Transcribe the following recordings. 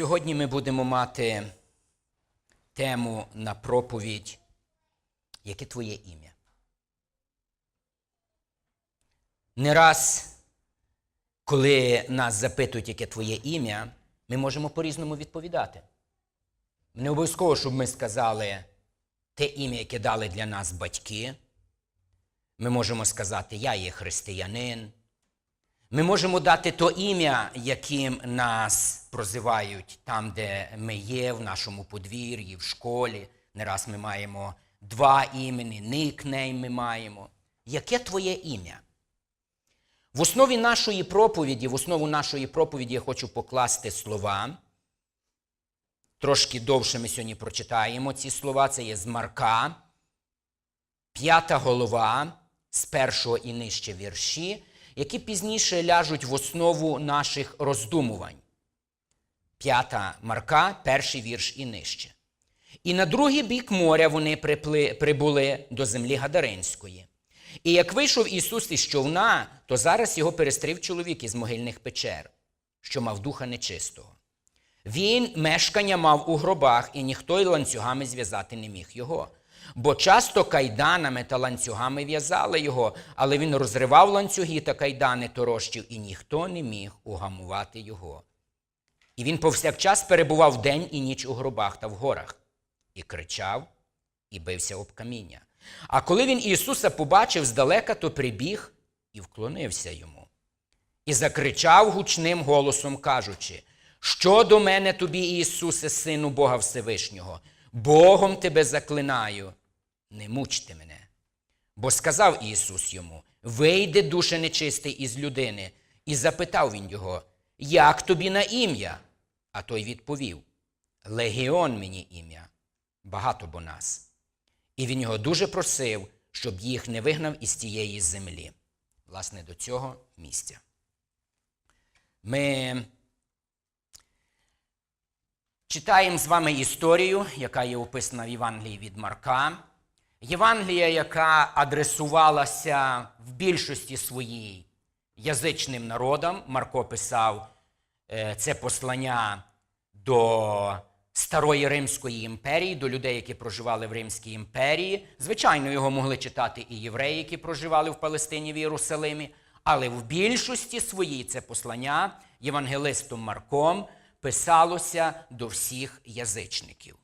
Сьогодні ми будемо мати тему на проповідь Яке твоє ім'я? Не раз, коли нас запитують, яке твоє ім'я, ми можемо по-різному відповідати. Не обов'язково, щоб ми сказали те ім'я, яке дали для нас батьки. Ми можемо сказати, я є християнин. Ми можемо дати то ім'я, яким нас прозивають там, де ми є, в нашому подвір'ї, в школі. Не раз ми маємо два імені, никнейм ми маємо. Яке твоє ім'я? В основі нашої проповіді, в основу нашої проповіді я хочу покласти слова. Трошки довше ми сьогодні прочитаємо ці слова. Це є з Марка, п'ята голова, з першого і нижче вірші, які пізніше ляжуть в основу наших роздумувань. П'ята Марка, перший вірш і нижче. І на другий бік моря вони припли, прибули до землі Гадаринської. І як вийшов Ісус із човна, то зараз його перестрів чоловік із могильних печер, що мав духа нечистого. Він мешкання мав у гробах, і ніхто й ланцюгами зв'язати не міг його. Бо часто кайданами та ланцюгами в'язали його, але він розривав ланцюги та кайдани торощів, і ніхто не міг угамувати його. І він повсякчас перебував день і ніч у гробах та в горах, і кричав, і бився об каміння. А коли він Ісуса побачив здалека, то прибіг і вклонився йому. І закричав гучним голосом, кажучи: Що до мене тобі, Ісусе, Сину Бога Всевишнього? Богом тебе заклинаю, не мучте мене. Бо сказав Ісус йому: Вийде душа нечистий із людини, і запитав він його, як тобі на ім'я? А той відповів: Легіон мені ім'я, багато бо нас. І він його дуже просив, щоб їх не вигнав із тієї землі. Власне, до цього місця. Ми читаємо з вами історію, яка є описана в Євангелії від Марка. Євангелія, яка адресувалася в більшості своїй язичним народам. Марко писав е, це послання до Старої Римської імперії, до людей, які проживали в Римській імперії. Звичайно, його могли читати і євреї, які проживали в Палестині в Єрусалимі, але в більшості своїй це послання євангелистом Марком писалося до всіх язичників.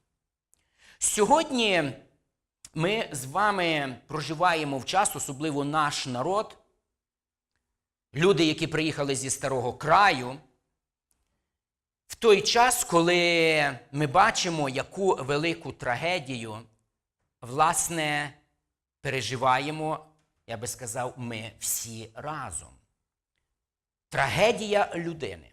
Сьогодні ми з вами проживаємо в час, особливо наш народ, люди, які приїхали зі старого краю, в той час, коли ми бачимо, яку велику трагедію, власне, переживаємо, я би сказав, ми всі разом. Трагедія людини.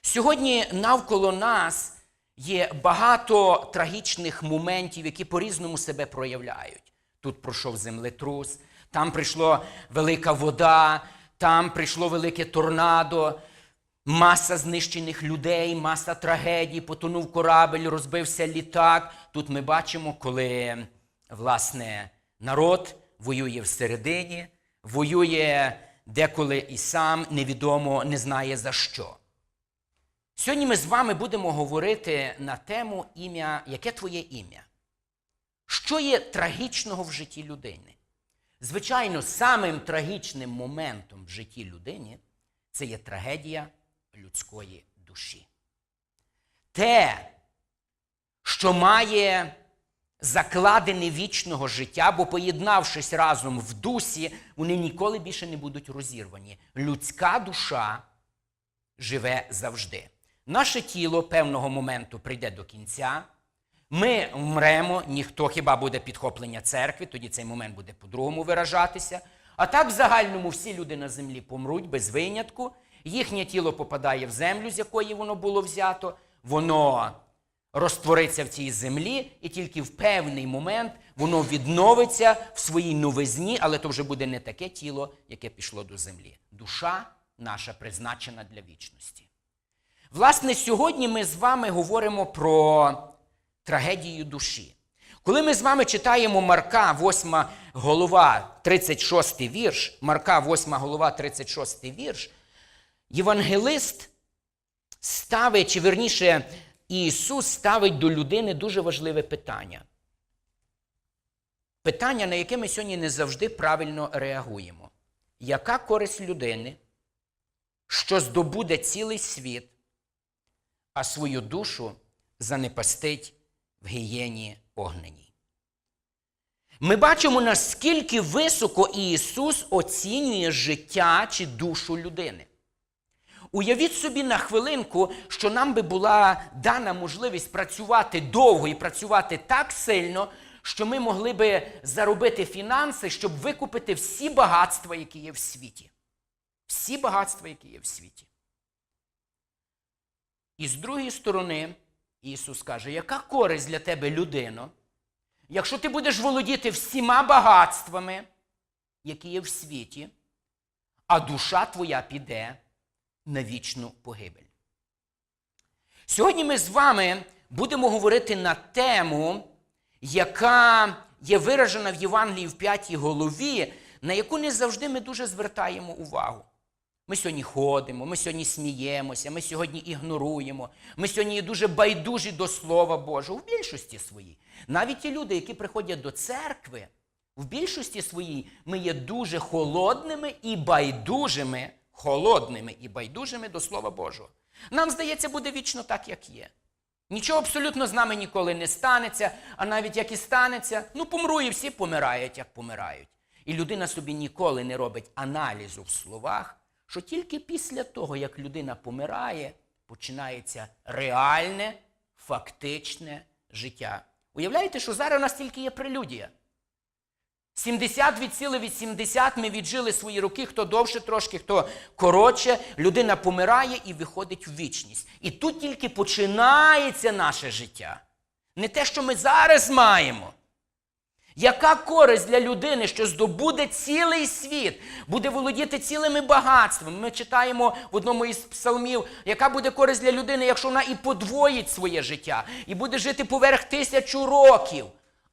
Сьогодні навколо нас є багато трагічних моментів, які по-різному себе проявляють. Тут пройшов землетрус, там прийшла велика вода, там прийшло велике торнадо, маса знищених людей, маса трагедій, потонув корабель, розбився літак. Тут ми бачимо, коли власне народ воює всередині, воює деколи і сам невідомо не знає за що. Сьогодні ми з вами будемо говорити на тему ім'я, яке твоє ім'я? Що є трагічного в житті людини? Звичайно, самим трагічним моментом в житті людини це є трагедія людської душі. Те, що має закладене вічного життя, бо поєднавшись разом в дусі, вони ніколи більше не будуть розірвані. Людська душа живе завжди. Наше тіло певного моменту прийде до кінця. Ми вмремо, ніхто хіба буде підхоплення церкви, тоді цей момент буде по-другому виражатися. А так, в загальному, всі люди на землі помруть без винятку. Їхнє тіло попадає в землю, з якої воно було взято, воно розтвориться в цій землі, і тільки в певний момент воно відновиться в своїй новизні, але то вже буде не таке тіло, яке пішло до землі. Душа наша призначена для вічності. Власне, сьогодні ми з вами говоримо про трагедію душі. Коли ми з вами читаємо Марка, 8 голова, 36 вірш, Марка, 8 голова, 36 вірш, євангелист ставить, чи верніше, Ісус ставить до людини дуже важливе питання. Питання, на яке ми сьогодні не завжди правильно реагуємо. Яка користь людини, що здобуде цілий світ, а свою душу занепастить в гієні огненій? Ми бачимо, наскільки високо Ісус оцінює життя чи душу людини. Уявіть собі на хвилинку, що нам би була дана можливість працювати довго і працювати так сильно, що ми могли би заробити фінанси, щоб викупити всі багатства, які є в світі. Всі багатства, які є в світі. І з другої сторони, Ісус каже, яка користь для тебе, людино, якщо ти будеш володіти всіма багатствами, які є в світі, а душа твоя піде на вічну погибель. Сьогодні ми з вами будемо говорити на тему, яка є виражена в Євангелії в п'ятій голові, на яку не завжди ми дуже звертаємо увагу. Ми сьогодні ходимо, ми сьогодні сміємося, ми сьогодні ігноруємо, ми сьогодні є дуже байдужі до Слова Божого в більшості своїй. Навіть ті люди, які приходять до церкви, в більшості своїй ми є дуже холодними і байдужими, холодними і байдужими до Слова Божого. Нам здається, буде вічно так, як є. Нічого абсолютно з нами ніколи не станеться, а навіть як і станеться, ну помру і всі помирають, як помирають. І людина собі ніколи не робить аналізу в словах, що тільки після того, як людина помирає, починається реальне, фактичне життя. Уявляєте, що зараз у нас тільки є прелюдія. 70 від сили від 70 ми віджили свої роки, хто довше трошки, хто коротше. Людина помирає і виходить в вічність. І тут тільки починається наше життя. Не те, що ми зараз маємо. Яка користь для людини, що здобуде цілий світ, буде володіти цілими багатствами? Ми читаємо в одному із псалмів, яка буде користь для людини, якщо вона і подвоїть своє життя, і буде жити поверх тисячу років,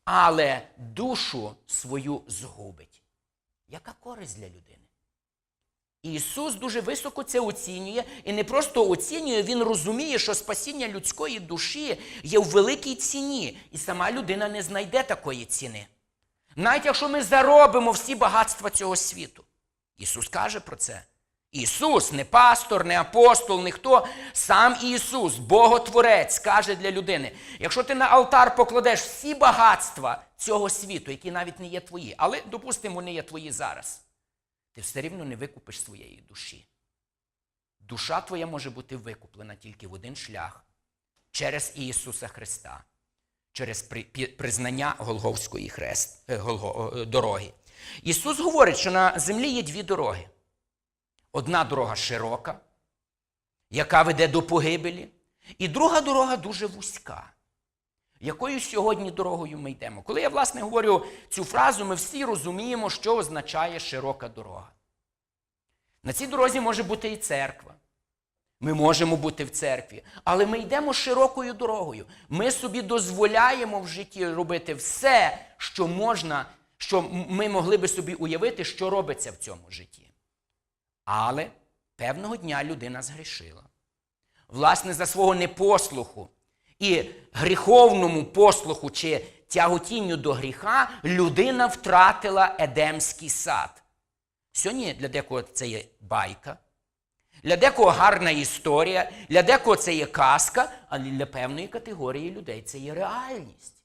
але душу свою згубить. Яка користь для людини? Ісус дуже високо це оцінює і не просто оцінює, Він розуміє, що спасіння людської душі є в великій ціні, і сама людина не знайде такої ціни. Навіть якщо ми заробимо всі багатства цього світу. Ісус каже про це. Ісус, не пастор, не апостол, не хто, сам Ісус, Боготворець, каже для людини: якщо ти на алтар покладеш всі багатства цього світу, які навіть не є твої, але, допустимо, вони є твої зараз ти все рівно не викупиш своєї душі. Душа твоя може бути викуплена тільки в один шлях через Ісуса Христа, через признання Голговської хрест, е, е, дороги. Ісус говорить, що на землі є дві дороги. Одна дорога широка, яка веде до погибелі, і друга дорога дуже вузька. Якою сьогодні дорогою ми йдемо? Коли я, власне, говорю цю фразу, ми всі розуміємо, що означає широка дорога. На цій дорозі може бути і церква. Ми можемо бути в церкві, але ми йдемо широкою дорогою. Ми собі дозволяємо в житті робити все, що можна, що ми могли би собі уявити, що робиться в цьому житті. Але певного дня людина згрішила. Власне, за свого непослуху і гріховному послуху чи тяготінню до гріха людина втратила Едемський сад. Сьогодні для декого це є байка, для декого гарна історія, для декого це є казка, але для певної категорії людей це є реальність.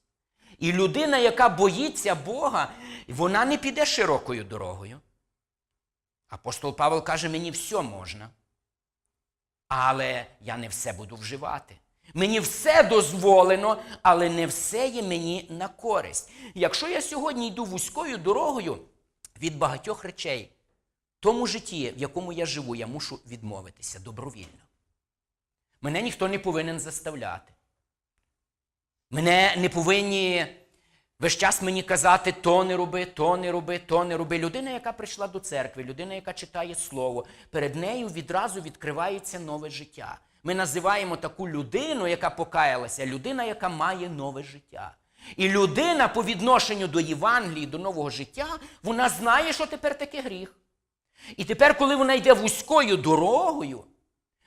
І людина, яка боїться Бога, вона не піде широкою дорогою. Апостол Павел каже, мені все можна. Але я не все буду вживати. Мені все дозволено, але не все є мені на користь. Якщо я сьогодні йду вузькою дорогою від багатьох речей, тому житті, в якому я живу, я мушу відмовитися добровільно. Мене ніхто не повинен заставляти. Мене не повинні весь час мені казати, то не роби, то не роби, то не роби. Людина, яка прийшла до церкви, людина, яка читає Слово, перед нею відразу відкривається нове життя. Ми називаємо таку людину, яка покаялася, людина, яка має нове життя. І людина по відношенню до Євангелії, до нового життя, вона знає, що тепер таке гріх. І тепер, коли вона йде вузькою дорогою,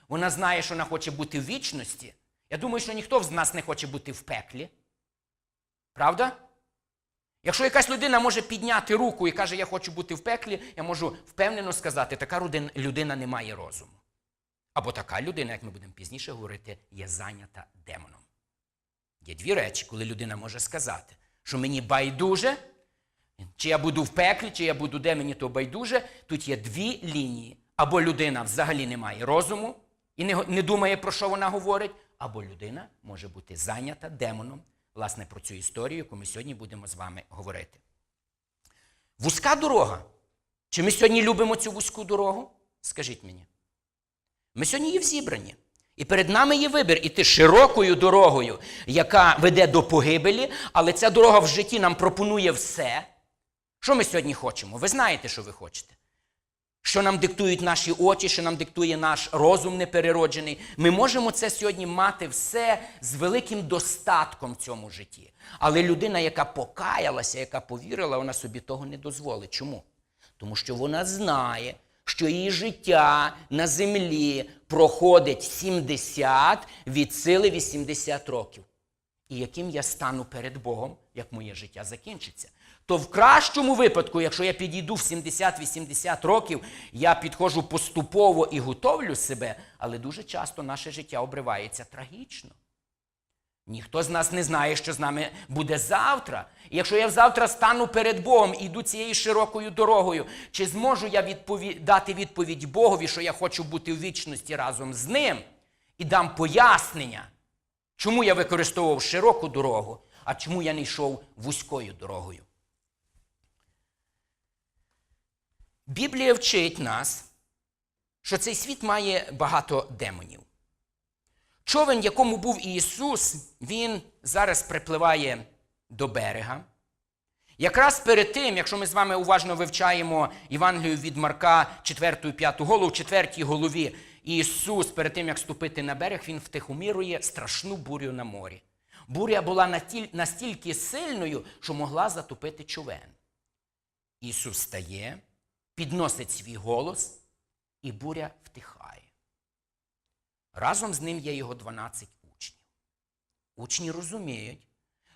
вона знає, що вона хоче бути в вічності. Я думаю, що ніхто з нас не хоче бути в пеклі. Правда? Якщо якась людина може підняти руку і каже, я хочу бути в пеклі, я можу впевнено сказати, така людина не має розуму. Або така людина, як ми будемо пізніше говорити, є зайнята демоном. Є дві речі, коли людина може сказати, що мені байдуже, чи я буду в пеклі, чи я буду де мені то байдуже. Тут є дві лінії. Або людина взагалі не має розуму і не, не думає, про що вона говорить, або людина може бути зайнята демоном. Власне, про цю історію, яку ми сьогодні будемо з вами говорити. Вузька дорога. Чи ми сьогодні любимо цю вузьку дорогу? Скажіть мені. Ми сьогодні є в зібранні. І перед нами є вибір іти широкою дорогою, яка веде до погибелі, але ця дорога в житті нам пропонує все. Що ми сьогодні хочемо? Ви знаєте, що ви хочете. Що нам диктують наші очі, що нам диктує наш розум неперероджений. Ми можемо це сьогодні мати все з великим достатком в цьому житті. Але людина, яка покаялася, яка повірила, вона собі того не дозволить. Чому? Тому що вона знає, що її життя на землі проходить 70 від сили 80 років. І яким я стану перед Богом, як моє життя закінчиться. То в кращому випадку, якщо я підійду в 70-80 років, я підходжу поступово і готовлю себе, але дуже часто наше життя обривається трагічно. Ніхто з нас не знає, що з нами буде завтра. І якщо я завтра стану перед Богом і йду цією широкою дорогою, чи зможу я відпові... дати відповідь Богові, що я хочу бути в вічності разом з ним, і дам пояснення, чому я використовував широку дорогу, а чому я не йшов вузькою дорогою. Біблія вчить нас, що цей світ має багато демонів. Човен, в якому був Ісус, він зараз припливає до берега. Якраз перед тим, якщо ми з вами уважно вивчаємо Євангелію від Марка, 4, 5 голову, в 4 голові Ісус, перед тим, як ступити на берег, Він втихомірує страшну бурю на морі. Буря була настільки сильною, що могла затопити човен. Ісус стає, підносить свій голос, і буря втихає. Разом з ним є його 12 учнів. Учні розуміють,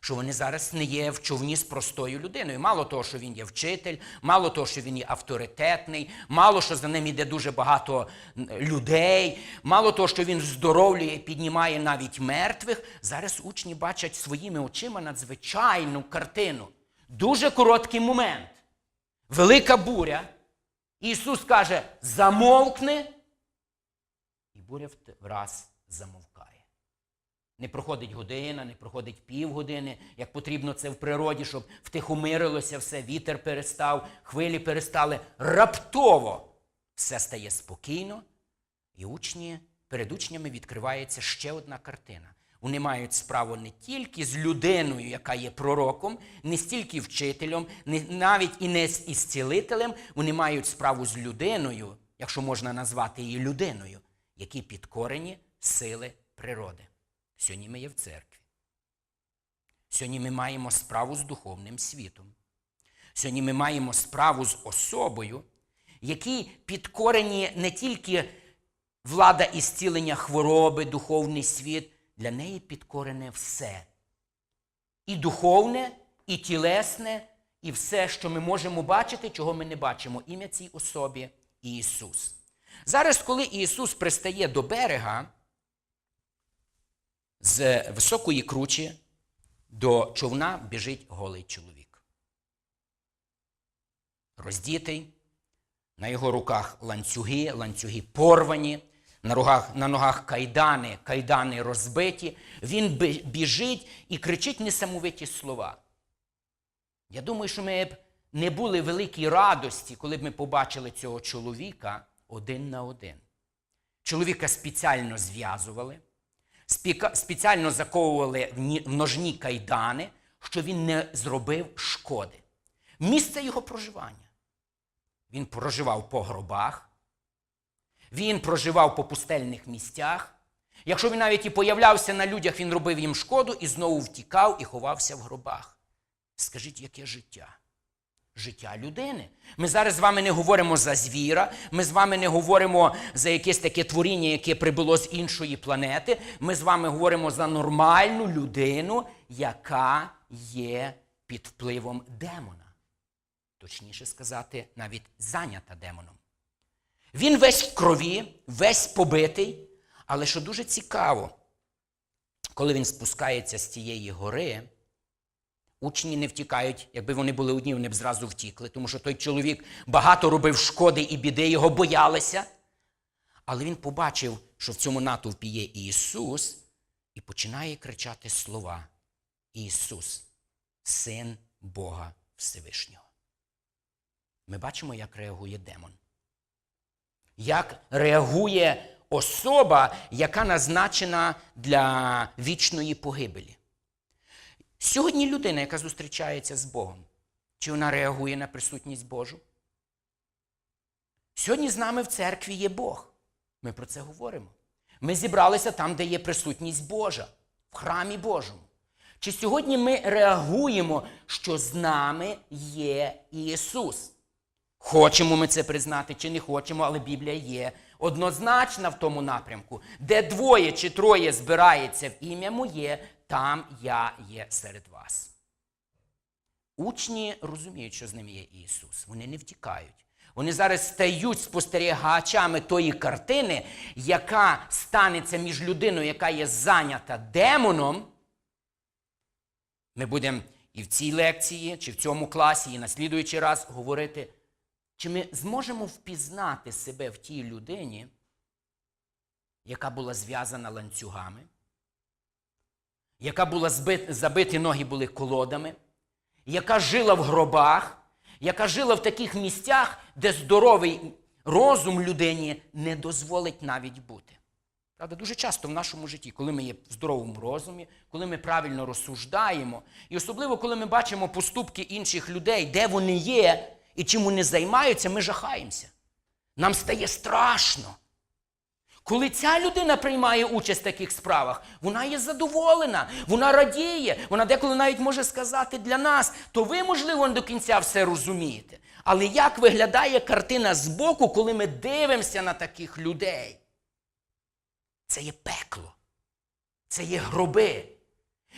що вони зараз не є в човні з простою людиною. Мало того, що він є вчитель, мало того, що він є авторитетний, мало що за ним йде дуже багато людей, мало того, що він здоровлює, піднімає навіть мертвих. Зараз учні бачать своїми очима надзвичайну картину. Дуже короткий момент. Велика буря. Ісус каже: замовкни, буря враз замовкає. Не проходить година, не проходить півгодини, як потрібно це в природі, щоб втихомирилося все, вітер перестав, хвилі перестали. Раптово все стає спокійно, і учні, перед учнями відкривається ще одна картина. Вони мають справу не тільки з людиною, яка є пророком, не стільки вчителем, не, навіть і не з ісцілителем, вони мають справу з людиною, якщо можна назвати її людиною, які підкорені сили природи. Сьогодні ми є в церкві. Сьогодні ми маємо справу з духовним світом. Сьогодні ми маємо справу з особою, які підкорені не тільки влада і зцілення хвороби, духовний світ, для неї підкорене все. І духовне, і тілесне, і все, що ми можемо бачити, чого ми не бачимо. Ім'я цій особі Ісус. Зараз, коли Ісус пристає до берега, з високої кручі до човна біжить голий чоловік. Роздітий, на його руках ланцюги, ланцюги порвані, на, рогах, на ногах кайдани, кайдани розбиті. Він біжить і кричить несамовиті слова. Я думаю, що ми б не були великій радості, коли б ми побачили цього чоловіка один на один. Чоловіка спеціально зв'язували, спеціально заковували в ножні кайдани, що він не зробив шкоди. Місце його проживання. Він проживав по гробах, він проживав по пустельних місцях. Якщо він навіть і появлявся на людях, він робив їм шкоду і знову втікав і ховався в гробах. Скажіть, яке життя? Життя людини. Ми зараз з вами не говоримо за звіра, ми з вами не говоримо за якесь таке творіння, яке прибуло з іншої планети. Ми з вами говоримо за нормальну людину, яка є під впливом демона. Точніше сказати, навіть зайнята демоном. Він весь в крові, весь побитий, але що дуже цікаво, коли він спускається з тієї гори, учні не втікають, якби вони були одні, вони б зразу втікли, тому що той чоловік багато робив шкоди і біди, його боялися. Але він побачив, що в цьому натовпі є Ісус, і починає кричати слова: Ісус, Син Бога Всевишнього. Ми бачимо, як реагує демон. Як реагує особа, яка назначена для вічної погибелі. Сьогодні людина, яка зустрічається з Богом, чи вона реагує на присутність Божу? Сьогодні з нами в церкві є Бог. Ми про це говоримо. Ми зібралися там, де є присутність Божа, в храмі Божому. Чи сьогодні ми реагуємо, що з нами є Ісус? Хочемо ми це признати чи не хочемо, але Біблія є однозначна в тому напрямку. Де двоє чи троє збирається в ім'я моє, там я є серед вас. Учні розуміють, що з ними є Ісус. Вони не втікають. Вони зараз стають спостерігачами тої картини, яка станеться між людиною, яка є зайнята демоном. Ми будемо і в цій лекції, чи в цьому класі, і на слідуючий раз говорити, чи ми зможемо впізнати себе в тій людині, яка була зв'язана ланцюгами, яка була збит, забиті ноги були колодами, яка жила в гробах, яка жила в таких місцях, де здоровий розум людині не дозволить навіть бути. Правда, дуже часто в нашому житті, коли ми є в здоровому розумі, коли ми правильно розсуждаємо, і особливо, коли ми бачимо поступки інших людей, де вони є і чим вони займаються, ми жахаємося. Нам стає страшно. Коли ця людина приймає участь в таких справах, вона є задоволена, вона радіє, вона деколи навіть може сказати для нас, то ви, можливо, не до кінця все розумієте. Але як виглядає картина збоку, коли ми дивимося на таких людей? Це є пекло, це є гроби.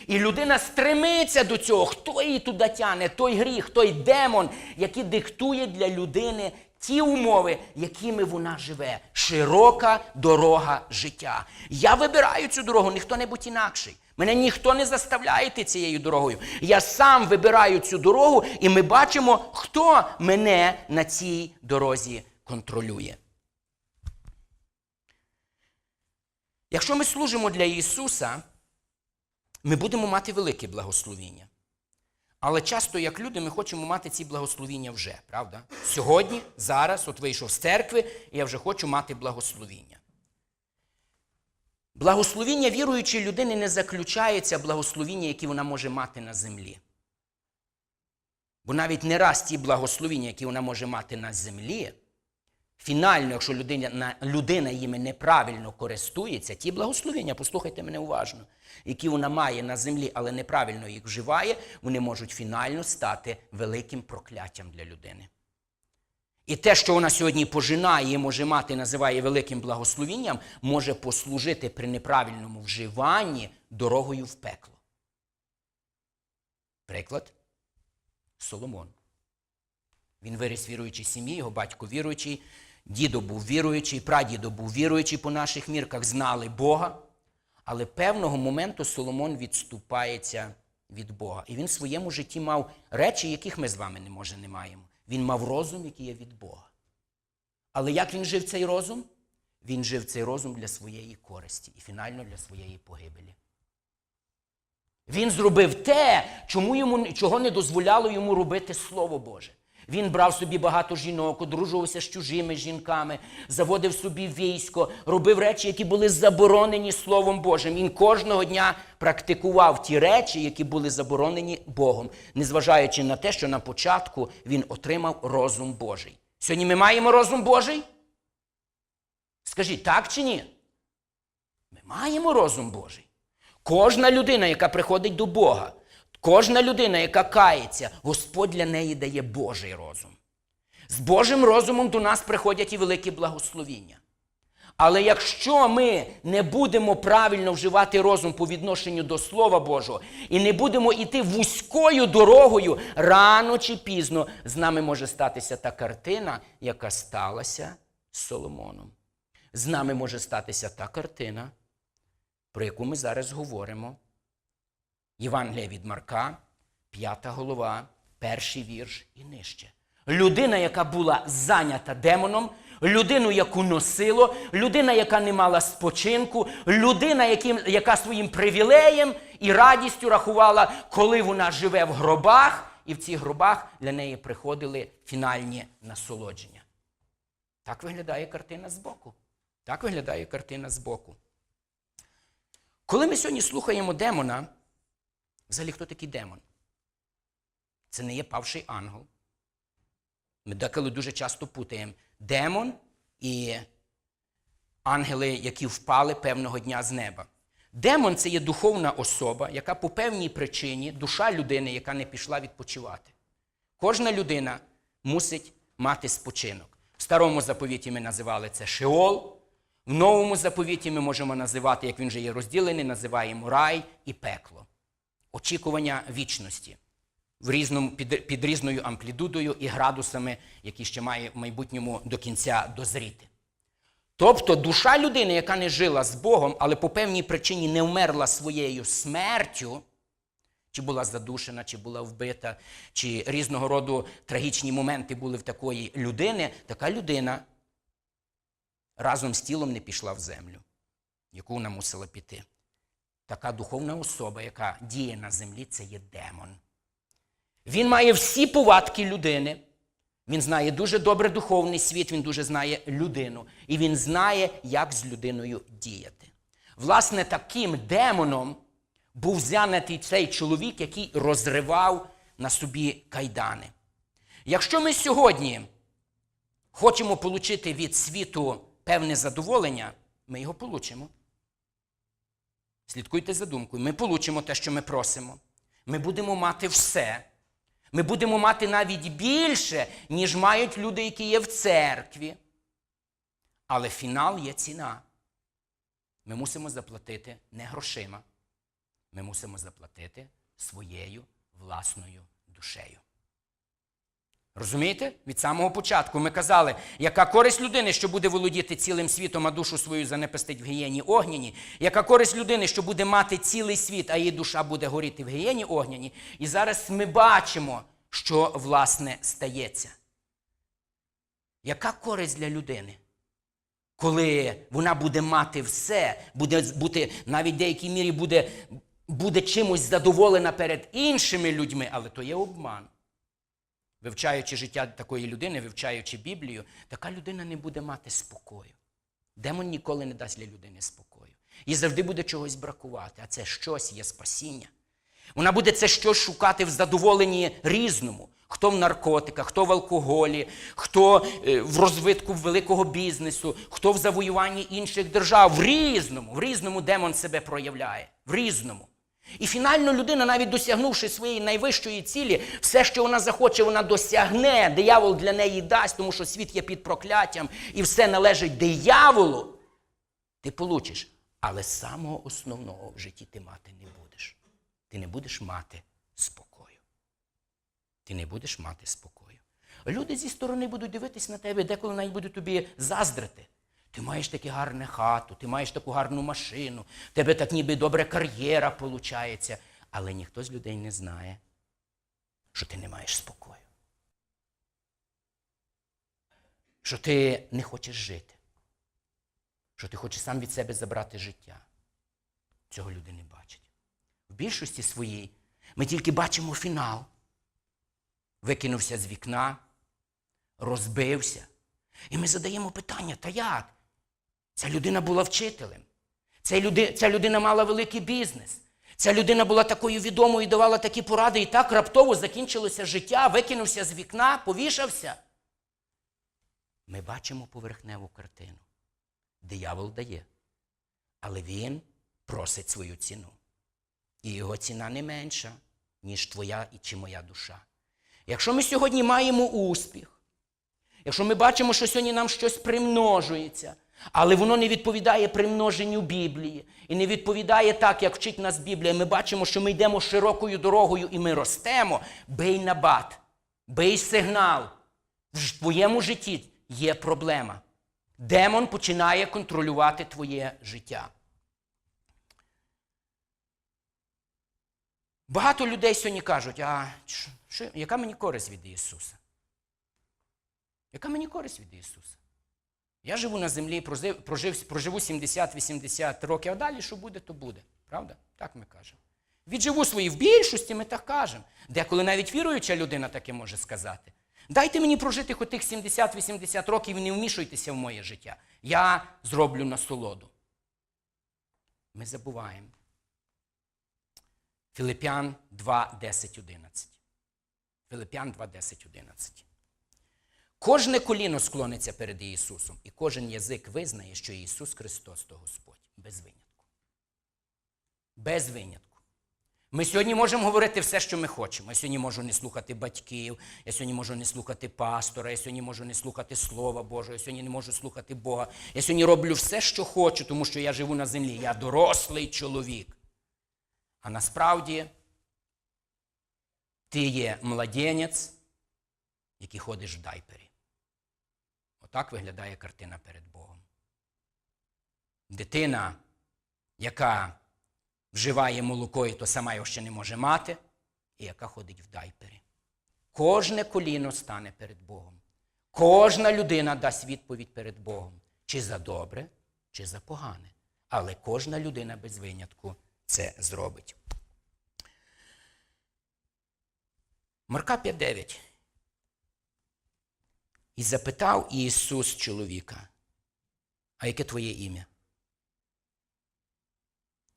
І людина стремиться до цього. Хто її туди тяне? Той гріх, той демон, який диктує для людини ті умови, якими вона живе. Широка дорога життя. Я вибираю цю дорогу, ніхто небудь інакший. Мене ніхто не заставляє йти цією дорогою. Я сам вибираю цю дорогу, і ми бачимо, хто мене на цій дорозі контролює. Якщо ми служимо для Ісуса, ми будемо мати велике благословіння. Але часто, як люди, ми хочемо мати ці благословіння вже, правда? Сьогодні, зараз, от вийшов з церкви, і я вже хочу мати благословіння. Благословіння віруючої людини не заключається благословіння, які вона може мати на землі. Бо навіть не раз ті благословіння, які вона може мати на землі, фінально, якщо людина, людина їми неправильно користується, ті благословення, послухайте мене уважно, які вона має на землі, але неправильно їх вживає, вони можуть фінально стати великим прокляттям для людини. І те, що вона сьогодні пожинає і може мати, називає великим благословінням, може послужити при неправильному вживанні дорогою в пекло. Приклад Соломон. Він виріс віруючій сім'ї, його батько віруючий, дідо був віруючий, прадідо був віруючий по наших мірках, знали Бога. Але певного моменту Соломон відступається від Бога. І він в своєму житті мав речі, яких ми з вами не може не маємо. Він мав розум, який є від Бога. Але як він жив цей розум? Він жив цей розум для своєї користі і фінально для своєї погибелі. Він зробив те, чому йому, чого не дозволяло йому робити Слово Боже. Він брав собі багато жінок, одружувався з чужими жінками, заводив собі військо, робив речі, які були заборонені Словом Божим. Він кожного дня практикував ті речі, які були заборонені Богом, незважаючи на те, що на початку він отримав розум Божий. Сьогодні ми маємо розум Божий? Скажіть, так чи ні? Ми маємо розум Божий. Кожна людина, яка приходить до Бога, Кожна людина, яка кається, Господь для неї дає Божий розум. З Божим розумом до нас приходять і великі благословіння. Але якщо ми не будемо правильно вживати розум по відношенню до Слова Божого і не будемо йти вузькою дорогою, рано чи пізно з нами може статися та картина, яка сталася з Соломоном. З нами може статися та картина, про яку ми зараз говоримо. Євангелія від Марка, п'ята голова, перший вірш і нижче. Людина, яка була зайнята демоном, людину, яку носило, людина, яка не мала спочинку, людина, яким, яка своїм привілеєм і радістю рахувала, коли вона живе в гробах, і в цих гробах для неї приходили фінальні насолодження. Так виглядає картина збоку. Так виглядає картина збоку. Коли ми сьогодні слухаємо демона, взагалі хто такий демон? Це не є павший ангел. Ми деколи дуже часто путаємо демон і ангели, які впали певного дня з неба. Демон це є духовна особа, яка по певній причині, душа людини, яка не пішла відпочивати. Кожна людина мусить мати спочинок. В старому заповіті ми називали це Шеол. В новому заповіті ми можемо називати, як він вже є розділений, називаємо рай і пекло. Очікування вічності в різному, під, під різною амплітудою і градусами, які ще має в майбутньому до кінця дозріти. Тобто душа людини, яка не жила з Богом, але по певній причині не вмерла своєю смертю, чи була задушена, чи була вбита, чи різного роду трагічні моменти були в такої людини, така людина разом з тілом не пішла в землю, яку вона мусила піти. Така духовна особа, яка діє на землі, це є демон. Він має всі повадки людини. Він знає дуже добре духовний світ, він дуже знає людину. І він знає, як з людиною діяти. Власне, таким демоном був взянутий цей чоловік, який розривав на собі кайдани. Якщо ми сьогодні хочемо отримати від світу певне задоволення, ми його получимо. Слідкуйте за думкою. Ми получимо те, що ми просимо. Ми будемо мати все. Ми будемо мати навіть більше, ніж мають люди, які є в церкві. Але фінал є ціна. Ми мусимо заплатити не грошима. Ми мусимо заплатити своєю власною душею. Розумієте? Від самого початку ми казали, яка користь людини, що буде володіти цілим світом, а душу свою занепастить в гієні огняні, яка користь людини, що буде мати цілий світ, а її душа буде горіти в гієні огняні. І зараз ми бачимо, що власне стається. Яка користь для людини? Коли вона буде мати все, буде бути навіть в деякій мірі буде, буде чимось задоволена перед іншими людьми, але то є обман. Вивчаючи життя такої людини, вивчаючи Біблію, така людина не буде мати спокою. Демон ніколи не дасть для людини спокою. Їй завжди буде чогось бракувати, а це щось є спасіння. Вона буде це щось шукати в задоволенні різному. Хто в наркотиках, хто в алкоголі, хто е, в розвитку великого бізнесу, хто в завоюванні інших держав. В різному, в різному демон себе проявляє. В різному. І фінально людина, навіть досягнувши своєї найвищої цілі, все, що вона захоче, вона досягне. Диявол для неї дасть, тому що світ є під прокляттям і все належить дияволу. Ти получиш. Але самого основного в житті ти мати не будеш. Ти не будеш мати спокою. Ти не будеш мати спокою. Люди зі сторони будуть дивитись на тебе, деколи навіть будуть тобі заздрити. Ти маєш таку гарну хату, ти маєш таку гарну машину, в тебе так ніби добра кар'єра виходить. Але ніхто з людей не знає, що ти не маєш спокою. Що ти не хочеш жити. Що ти хочеш сам від себе забрати життя. Цього люди не бачать. В більшості своїй ми тільки бачимо фінал. Викинувся з вікна, розбився. І ми задаємо питання: та як? Ця людина була вчителем. Ця, люди, ця людина мала великий бізнес. Ця людина була такою відомою і давала такі поради, і так раптово закінчилося життя, викинувся з вікна, повішався. Ми бачимо поверхневу картину. Диявол дає, але він просить свою ціну. І його ціна не менша. ніж твоя і чи моя душа. Якщо ми сьогодні маємо успіх, якщо ми бачимо, що сьогодні нам щось примножується, але воно не відповідає примноженню Біблії і не відповідає так, як вчить нас Біблія, ми бачимо, що ми йдемо широкою дорогою і ми ростемо, бий на бат, бий сигнал. В твоєму житті є проблема. Демон починає контролювати твоє життя. Багато людей сьогодні кажуть, а що, яка мені користь від Ісуса? Яка мені користь від Ісуса? Я живу на землі, прожив, прожив, проживу 70-80 років, а далі що буде, то буде. Правда? Так ми кажемо. Відживу свої в більшості, ми так кажемо. Деколи навіть віруюча людина таке може сказати. Дайте мені прожити хоч тих 70-80 років і не вмішуйтеся в моє життя. Я зроблю насолоду. Ми забуваємо. Филип'ян 2, 10, 11. Филип'ян 2, 10, 11. Кожне коліно склониться перед Ісусом, і кожен язик визнає, що Ісус Христос то Господь. Без винятку. Без винятку. Ми сьогодні можемо говорити все, що ми хочемо. Я сьогодні можу не слухати батьків, я сьогодні можу не слухати пастора, я сьогодні можу не слухати Слова Божого, я сьогодні не можу слухати Бога. Я сьогодні роблю все, що хочу, тому що я живу на землі. Я дорослий чоловік. А насправді ти є младенець, який ходиш в дайпері. Отак виглядає картина перед Богом. Дитина, яка вживає молоко і то сама його ще не може мати, і яка ходить в дайпері. Кожне коліно стане перед Богом. Кожна людина дасть відповідь перед Богом, чи за добре, чи за погане. Але кожна людина без винятку це зробить. Марка 5.9. І запитав Ісус чоловіка, а яке твоє ім'я?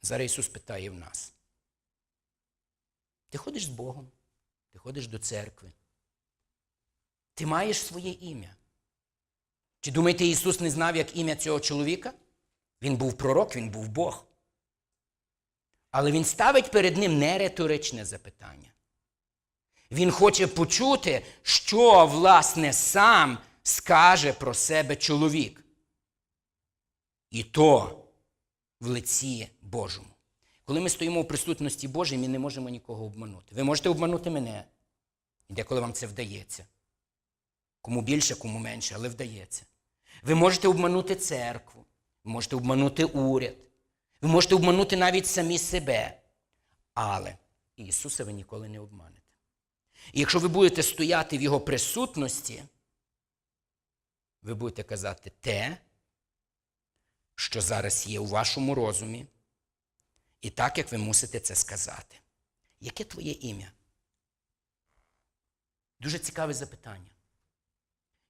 Зараз Ісус питає в нас. Ти ходиш з Богом, ти ходиш до церкви. Ти маєш своє ім'я. Чи думаєте, Ісус не знав, як ім'я цього чоловіка? Він був пророк, він був Бог. Але Він ставить перед ним не риторичне запитання. Він хоче почути, що, власне, сам скаже про себе чоловік. І то в лиці Божому. Коли ми стоїмо в присутності Божій, ми не можемо нікого обманути. Ви можете обманути мене. І деколи вам це вдається. Кому більше, кому менше, але вдається. Ви можете обманути церкву, ви можете обманути уряд, ви можете обманути навіть самі себе. Але Ісуса ви ніколи не обманете. І якщо ви будете стояти в Його присутності, ви будете казати те, що зараз є у вашому розумі, і так, як ви мусите це сказати. Яке твоє ім'я? Дуже цікаве запитання.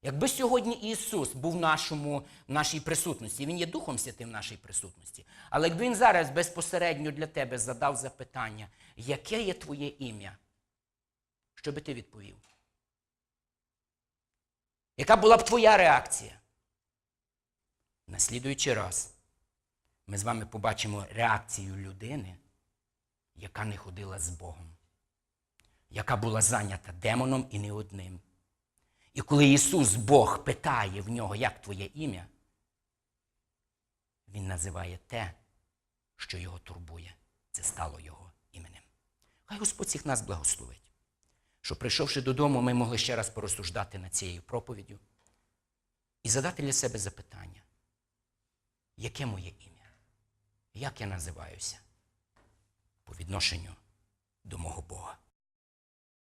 Якби сьогодні Ісус був в, нашому, в нашій присутності, Він є Духом Святим в нашій присутності, але якби Він зараз безпосередньо для тебе задав запитання, яке є твоє ім'я? Що би ти відповів? Яка була б твоя реакція? На слідуючий раз ми з вами побачимо реакцію людини, яка не ходила з Богом, яка була зайнята демоном і не одним. І коли Ісус Бог питає в нього, як твоє ім'я, Він називає те, що його турбує. Це стало його іменем. Хай Господь всіх нас благословить, щоб, прийшовши додому, ми могли ще раз порозсуждати над цією проповіддю і задати для себе запитання, яке моє ім'я? Як я називаюся по відношенню до мого Бога?